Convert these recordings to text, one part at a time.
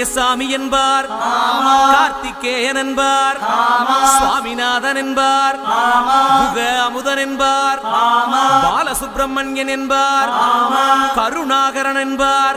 சுப்பிரமணிய சாமி என்பார். கார்த்திகேயன் என்பார். சுவாமிநாதன் என்பார். முக அமுதன் என்பார். பாலசுப்பிரமணியன் என்பார். கருணாகரன் என்பார்.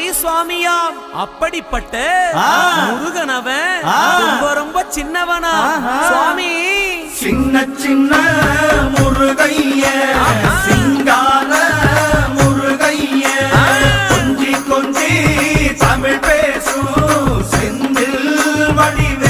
பக்துமலை சுவாமியாம் அப்படிப்பட்ட முருகனவன் ரொம்ப ரொம்ப சின்னவனா. சுவாமி. சின்ன சின்ன முருகைய சிங்கார முருகைய. கொஞ்சி கொஞ்சி தமிழ் பேசும் செந்தில் வடிவேலனவ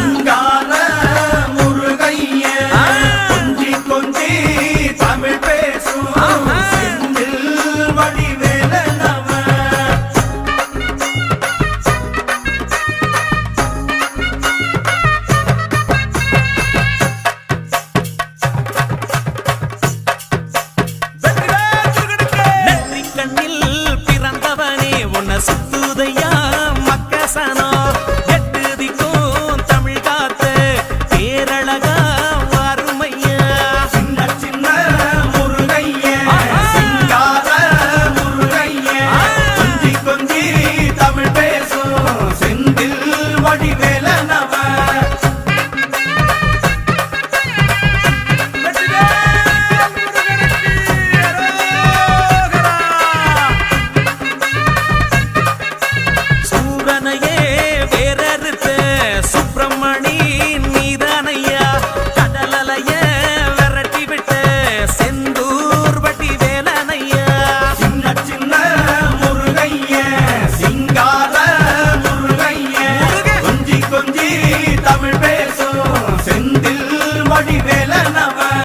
கற்பனையே வேறறுத்து